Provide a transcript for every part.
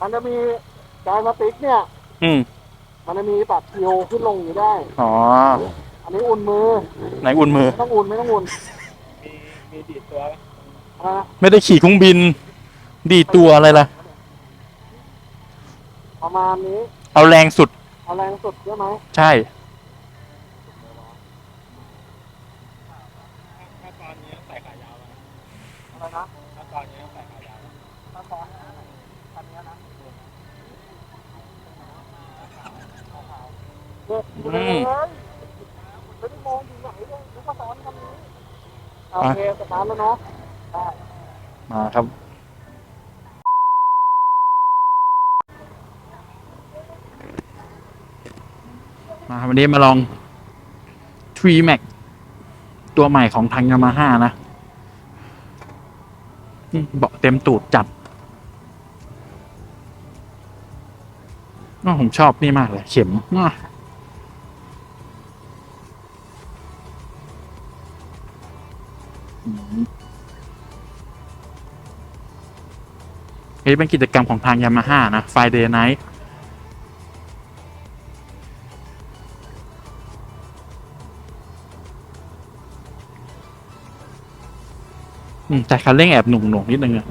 มันจะมีจอยสติ๊กเนี่ย อืมมันจะมีปรับคิวขึ้นลงอยู่ได้ อ๋อ อันนี้อุ่นมือ ไหนอุ่นมือ ไม่ต้องอุ่นไม่ต้องอุ่นมีมีดีดตัวไหมอะไม่ได้ขี่เครื่องบิน ดีดตัวอะไรล่ะ ประมาณนี้เอาแรงสุด เอาแรงสุดใช่ไหมใช่ ถ้าตอนนี้ใส่ขายาวไหมอะไรนะถ้าตอนนี้ใส่ขายาวไหมถ้าตอนนี้อันนี้นะเนี่ย อืมเลยไม่ได้มองอยู่ไหนเลยนึกว่าซ้อนคันนี้โอเคสตาร์ทแล้วเนาะได้มาครับ มาวันนี้มาลอง t r e Max ตัวใหม่ของทางยามาฮ่านะอืมเบาะเต็มตูดจัดอ้อผมชอบนี่มากเลย เข็ม นี่เป็นกิจกรรมของทางยามาฮ่านะ Friday Night อืมแต่คันเร่งแอบหน่วงหน่งๆนิดนึงอะ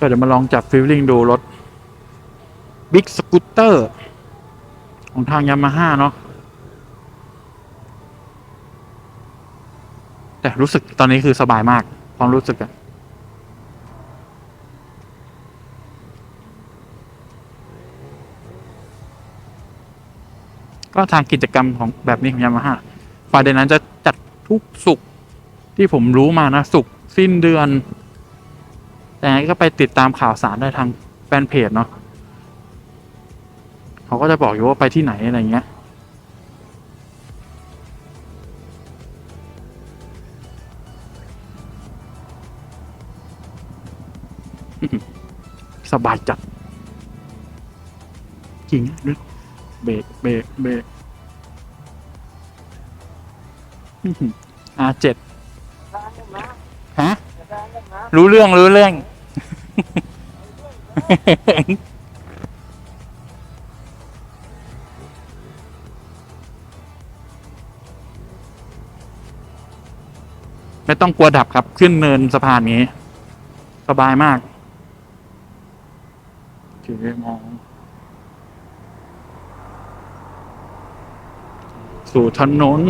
ก็เดี๋ยวมาลองจับฟิลลิ่งดูรถ Big Scooter ของทางยามาฮ่าเนาะแต่รู้สึกตอนนี้คือสบายมากความรู้สึกอะก็ทางกิจกรรมของแบบนี้ของยามาฮ่าฝ่ายเดนนั้นจะจัดทุกสุกที่ผมรู้มานะ สุกสิ้นเดือน แต่ยังไงก็ไปติดตามข่าวสารได้ทางแฟนเพจเนาะเขาก็จะบอกอยู่ว่าไปที่ไหนอะไรเงี้ยสบายจัดจริงนึกเบรกเบรกเบรก R เจ็ดฮะ รู้เรื่องรู้เรื่อง ไม่ต้องกลัวดับครับ ขึ้นเนินสะพานนี้ สบายมากโอเคมอง สู่ถนน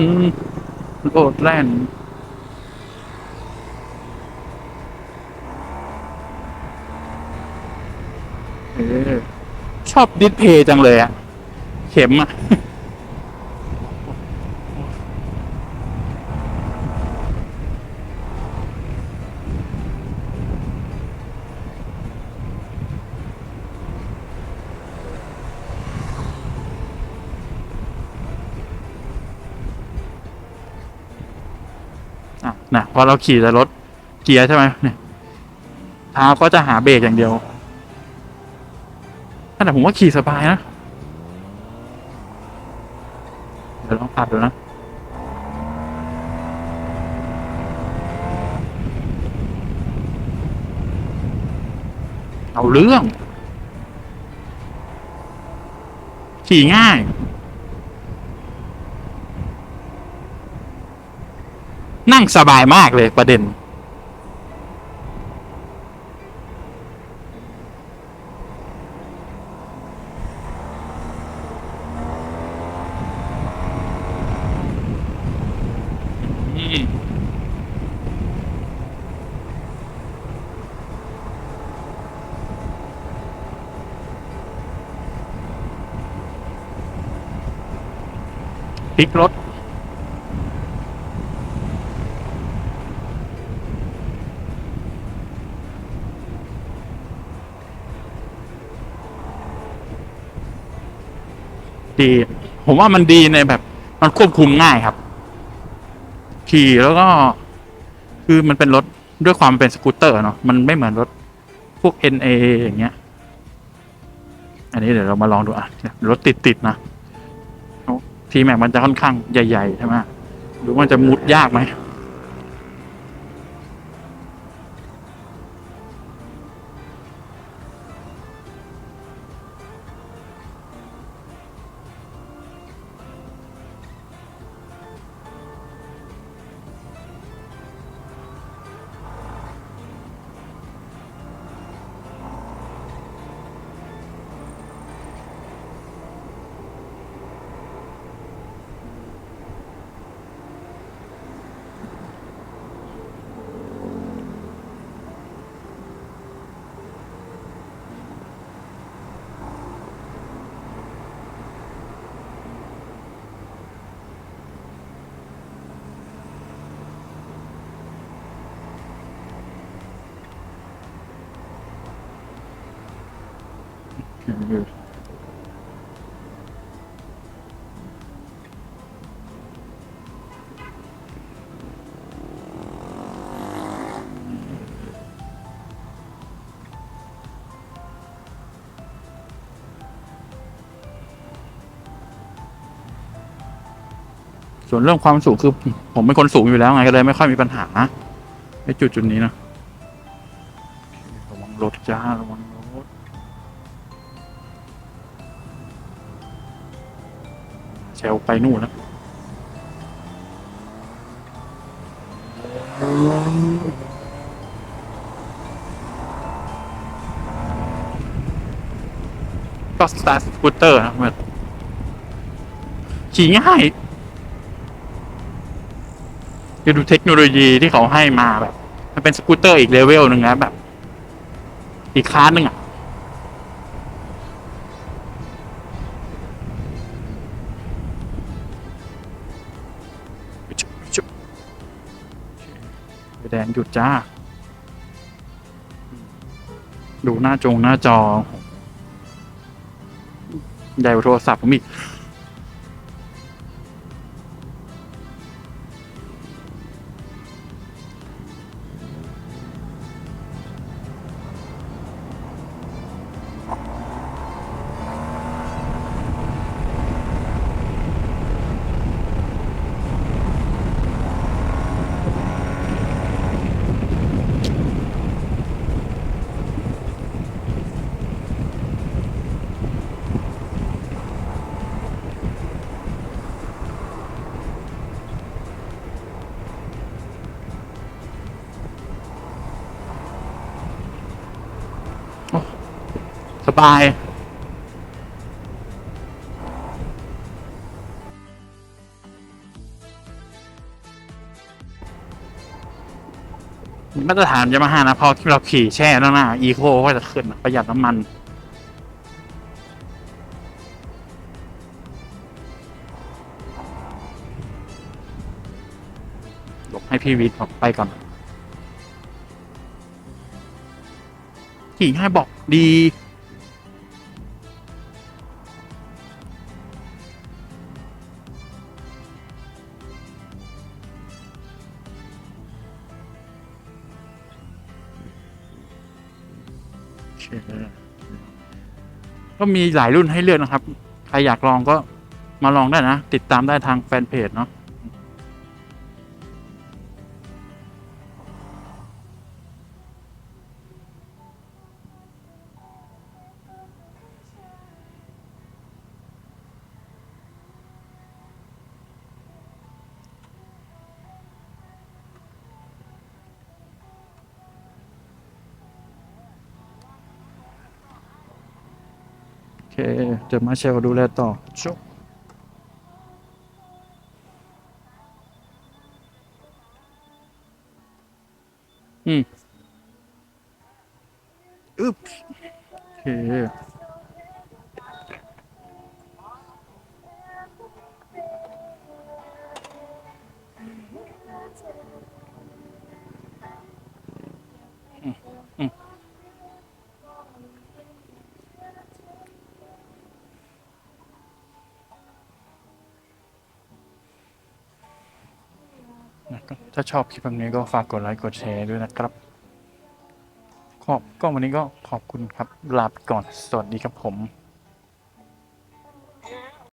โลดแล่น ออชอบดิสเพย์จังเลยอะเข็มอะอะนะพอเราขี่แต่รถเกียร์ใช่ไหมเนี่ยเท้าก็จะหาเบรกอย่างเดียว แต่ผมว่าขี่สบายนะ เดี๋ยวลองขับดูนะเอาเรื่อง ขี่ง่าย นั่งสบายมากเลยประเด็น ลิกรถ ดี ผมว่ามันดีในแบบ มันควบคุมง่ายครับ ขี่แล้วก็ คือมันเป็นรถด้วยความเป็นสกูตเตอร์เนาะมันไม่เหมือนรถพวก NA อย่างเงี้ย อันนี้เดี๋ยวเรามาลองดูอะรถติดติดๆนะ ทีแม็กมันจะค่อนข้างใหญ่ๆใช่ไหมหรือมันจะมุดยากไหม ส่วนเรื่องความสูงคือผมเป็นคนสูงอยู่แล้วไงก็เลยไม่ค่อยมีปัญหาในจุดจุดๆนี้นะระวังรถจ้าระวัง เชลไปนู่นแล้วก็สตาร์สกูตเตอร์นะเมันขี่ง่ายคือดูเทคโนโลยีที่เขาให้มาแบบ มันเป็นสกูตเตอร์อีกเลเวลหนึ่งนะแบบ อีกคลาสหนึ่งอะ แดงหยุดจ้า ดูหน้าจงหน้าจอ ใหญ่กว่าโทรศัพท์ผมอีกายมาตรฐานยามาฮ่านะพอที่เราขี่แช่หน้าหน้าอีโคก็จะขึ้นประหยัดน้ำมัน หลบให้พี่วิทย์ออกไปก่อน ขี่ง่ายบอกดี ก็มีหลายรุ่นให้เลือกนะครับ ใครอยากลองก็มาลองได้นะ ติดตามได้ทางแฟนเพจเนาะ เค เดี๋ยวมาเชลดูแลต่อจบอืมอึ๊บโอเค ถ้าชอบคลิปแบบนี้ก็ฝากกดไลค์กดแชร์ด้วยนะครับ ขอบก็วันนี้ก็ขอบคุณครับลาไปก่อน สวัสดีครับผม